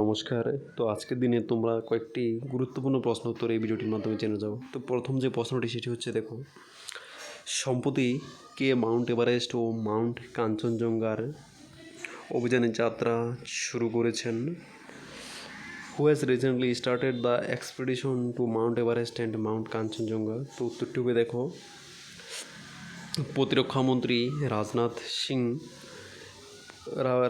নমস্কার। তো আজকের দিনে তোমরা কয়েকটি গুরুত্বপূর্ণ প্রশ্ন উত্তর এই ভিডিওটির মাধ্যমে জেনে যাও। তো প্রথম যে প্রশ্নটি, সেটি হচ্ছে দেখো, সম্প্রতি কে মাউন্ট এভারেস্ট ও মাউন্ট কাঞ্চনজঙ্ঘার অভিযানে যাত্রা শুরু করেছেন? Who has recently started the expedition to mount Everest and mount Kanchenjunga তো উত্তরটি হবে দেখো প্রতিরক্ষামন্ত্রী রাজনাথ সিং।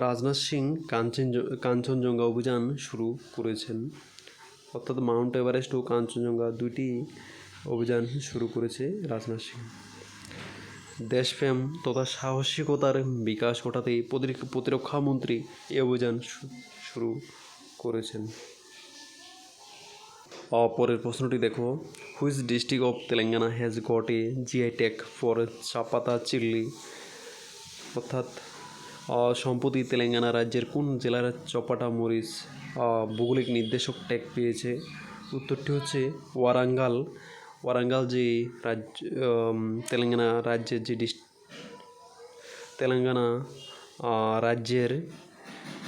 রাজনাথ সিং কাঞ্চন কাঞ্চনজঙ্ঘা অভিযান শুরু করেছেন। অর্থাৎ মাউন্ট এভারেস্ট ও কাঞ্চনজঙ্ঘা দুটি অভিযান শুরু করেছে রাজনাথ সিং। দেশপ্রেম তথা সাহসিকতার বিকাশ ঘটাতে প্রতিরক- প্রতিরক্ষামন্ত্রী এই অভিযান শুরু করেছেন। আহ, পরের প্রশ্নটি দেখো। Which district of Telangana has got a GI tag for Chapata chilli? অর্থাৎ সম্প্রতি তেলেঙ্গানা রাজ্যের কোন জেলার চপাটা মরিচ ভৌগোলিক নির্দেশক ট্যাগ পেয়েছে? উত্তরটি হচ্ছে ওয়ারাঙ্গাল। ওয়ারাঙ্গাল যে রাজ্য তেলেঙ্গানা রাজ্যের যে ডিস, তেলেঙ্গানা রাজ্যের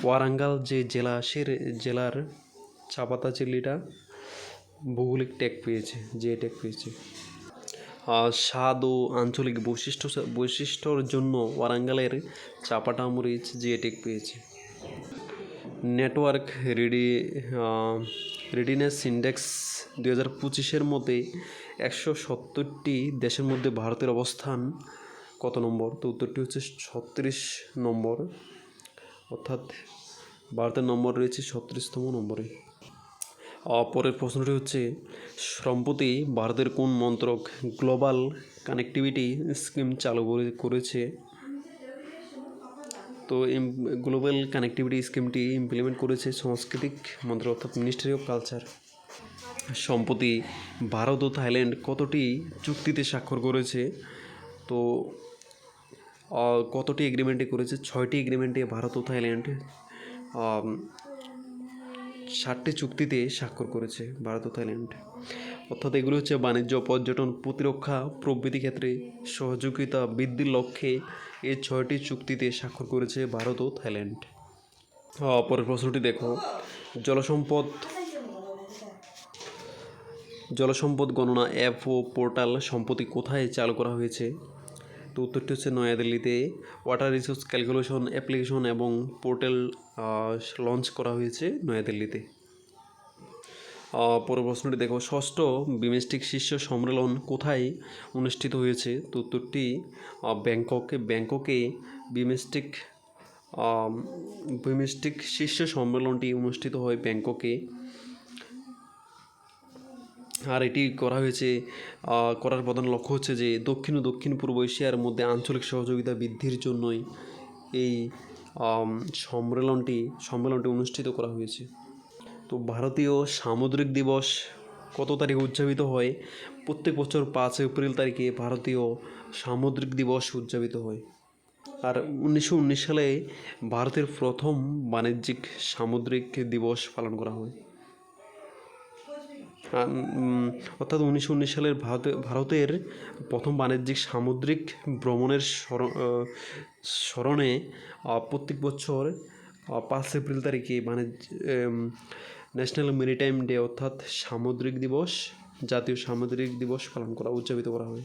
ওয়ারাঙ্গাল যে জেলা, সে জেলার চাপাতা চিল্লিটা ভৌগোলিক ট্যাগ পেয়েছে, যে ট্যাগ পেয়েছে। স্বাদ ও আঞ্চলিক বৈশিষ্ট্য বৈশিষ্ট্যর জন্য ওয়ারাঙ্গালের চাপাটা মরিচ জিএটেক পেয়েছে। নেটওয়ার্ক রেডি রেডিনেস ইন্ডেক্স দু হাজার পঁচিশের মধ্যে একশো সত্তরটি দেশের মধ্যে ভারতের অবস্থান কত নম্বর? তো উত্তরটি হচ্ছে ছত্রিশ নম্বর। অর্থাৎ ভারতের নম্বর রয়েছে ছত্রিশতম নম্বরে। পরের প্রশ্নটি হচ্ছে, সম্প্রতি ভারতের কোন মন্ত্রক গ্লোবাল কানেক্টিভিটি স্কিম চালু করে করেছে? তো গ্লোবাল কানেক্টিভিটি স্কিমটি ইমপ্লিমেন্ট করেছে সাংস্কৃতিক মন্ত্রক অর্থাৎ মিনিস্ট্রি অফ কালচার সম্প্রতি ভারত ও থাইল্যান্ড কতটি চুক্তিতে স্বাক্ষর করেছে? তো কতটি এগ্রিমেন্টে করেছে? ছয়টি এগ্রিমেন্টে ভারত ও থাইল্যান্ড ষাটটি চুক্তিতে স্বাক্ষর করেছে ভারত ও থাইল্যান্ড। অর্থাৎ এগুলো হচ্ছে বাণিজ্য, পর্যটন, প্রতিরক্ষা প্রভৃতি ক্ষেত্রে সহযোগিতা বৃদ্ধির লক্ষ্যে এই ছয়টি চুক্তিতে স্বাক্ষর করেছে ভারত ও থাইল্যান্ড। পরের প্রশ্নটি দেখো। জলসম্পদ জলসম্পদ গণনা অ্যাপ ও পোর্টাল সম্প্রতি কোথায় চালু করা হয়েছে? তো উত্তরটি হচ্ছে নয়াদিল্লিতে ওয়াটার রিসোর্স ক্যালকুলেশন অ্যাপ্লিকেশন এবং পোর্টাল লঞ্চ করা হয়েছে নয়াদিল্লিতে। পরের প্রশ্নটি দেখো, ষষ্ঠ বিমেস্টিক শীর্ষ সম্মেলন কোথায় অনুষ্ঠিত হয়েছে? তো উত্তরটি ব্যাংককে ব্যাংককে বিমেস্টিক বিমেস্টিক শীর্ষ সম্মেলনটি অনুষ্ঠিত হয় ব্যাংককে। আর এটি করা হয়েছে করার প্রধান লক্ষ্য হচ্ছে যে দক্ষিণ ও দক্ষিণ পূর্ব এশিয়ার মধ্যে আঞ্চলিক সহযোগিতা বৃদ্ধির জন্যই এই সম্মেলনটি সম্মেলনটি অনুষ্ঠিত করা হয়েছে। তো ভারতীয় সামুদ্রিক দিবস কত তারিখে উদযাপিত হয়? প্রত্যেক বছর পাঁচ এপ্রিল তারিখে ভারতীয় সামুদ্রিক দিবস উদযাপিত হয়। আর উনিশশো উনিশ সালে ভারতের প্রথম বাণিজ্যিক সামুদ্রিক দিবস পালন করা হয়। অর্থাৎ উনিশশো উনিশ সালের ভারতে, ভারতের প্রথম বাণিজ্যিক সামুদ্রিক ভ্রমণের স্মরণে প্রত্যেক বছর পাঁচ এপ্রিল তারিখে বাণিজ্য ন্যাশনাল মেরিটাইম ডে অর্থাৎ সামুদ্রিক দিবস জাতীয় সামুদ্রিক দিবস পালন করা, উদযাপিত করা হয়।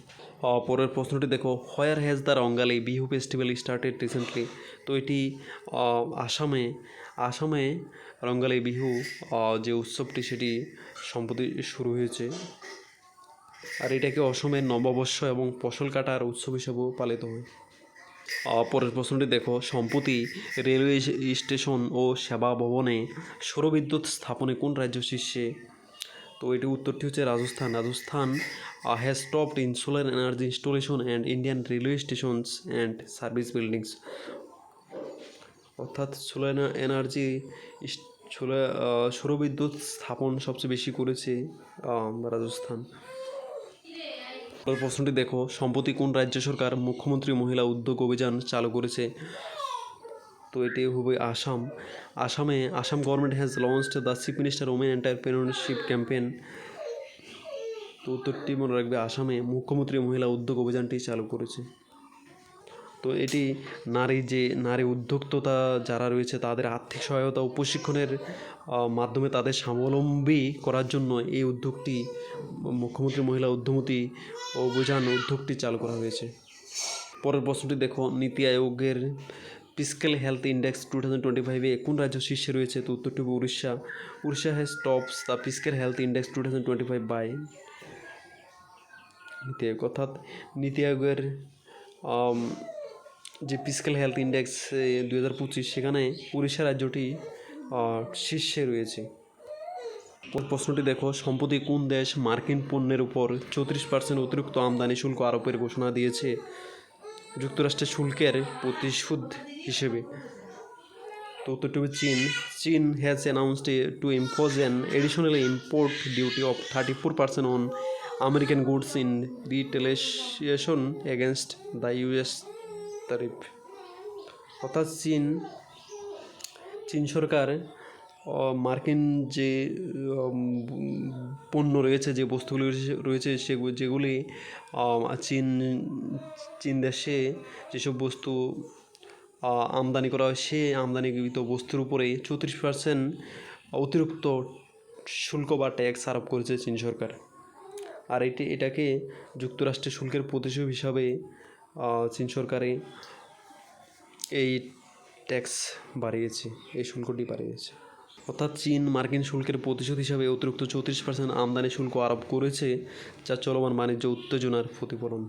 পরের প্রশ্নটি দেখো where has the Rongali Bihu festival started recently তো এটি আসামে আসামে রঙ্গালি বিহু যে উৎসবটি সেটি সম্প্রতি শুরু হয়েছে। আর এটাকে অসমের নববর্ষ এবং ফসল কাটার উৎসব হিসেবেও পালিত হয়। পরের প্রশ্নটি দেখো, সম্প্রতি রেলওয়ে স্টেশন ও সেবা ভবনে সৌরবিদ্যুৎ স্থাপনে কোন রাজ্য শীর্ষে তো এটি উত্তরটি হচ্ছে Rajasthan. Rajasthan has stopped in solar energy installation and Indian railway stations and service buildings অর্থাৎ সোলার এনার্জি সৌরবিদ্যুৎ স্থাপন সবচেয়ে বেশি করেছে রাজস্থান। প্রশ্নটি দেখো, সম্প্রতি কোন রাজ্য সরকার মুখ্যমন্ত্রী মহিলা উদ্যোগ অভিযান চালু করেছে? তো এটি হবে আসাম। আসামে, Assam government has launched the chief minister women entrepreneurship campaign তো উত্তরটি মনে রাখবে, আসামে মুখ্যমন্ত্রী মহিলা উদ্যোগ অভিযানটি চালু করেছে। তো এটি নারী যে, নারী উদ্যোক্তা যারা রয়েছে, তাদের আর্থিক সহায়তা ও প্রশিক্ষণের মাধ্যমে তাদের স্বাবলম্বী করার জন্য এই উদ্যোগটি, মুখ্যমন্ত্রী মহিলা উদ্যমতি অভিযান উদ্যোগটি চালু করা হয়েছে। পরের প্রশ্নটি দেখো, NITI আয়োগের physical health index two thousand twenty ফাইভে কোন রাজ্য শীর্ষে রয়েছে? তো উত্তরটি Orissa. Orissa has tops the physical health index two thousand twenty five by NITI Aayog. অর্থাৎ নীতি আয়োগের যে ফিজিক্যাল হেলথ ইন্ডেক্স দু হাজার পঁচিশ, সেখানে উড়িষ্যা রাজ্যটি শীর্ষে রয়েছে। পর প্রশ্নটি দেখো, সম্প্রতি কোন দেশ মার্কিন পণ্যের উপর চৌত্রিশ পার্সেন্ট অতিরিক্ত আমদানি শুল্ক আরোপের ঘোষণা দিয়েছে? যুক্তরাষ্ট্রের শুল্কের প্রতিশোধ হিসেবে। তো উত্তরটি চীন চীন has announced to impose an additional import duty of thirty four percent on American goods in retaliation against the US tariff অর্থাৎ চীন চীন সরকার মার্কিন যে পণ্য রয়েছে, যে বস্তুগুলি রয়েছে- সেগুলি যেগুলি চীন চীন দেশে যেসব বস্তু আমদানি করা হয়, সে আমদানিকৃত বস্তুর উপরে চৌত্রিশ পার্সেন্ট অতিরিক্ত শুল্ক বা ট্যাক্স আরোপ করেছে চীন সরকার। আর এটি, এটাকে যুক্তরাষ্ট্রের শুল্কের প্রতিশোধ হিসাবে চীন সরকারে এই ট্যাক্স বাড়িয়েছে, এই শুল্কটি বাড়িয়েছে। অর্থাৎ চীন মার্কিন শুল্কের প্রতিশোধ হিসাবে অতিরিক্ত চৌত্রিশ পার্সেন্ট আমদানি শুল্ক আরোপ করেছে, যা চলমান বাণিজ্য উত্তেজনার প্রতিফলন।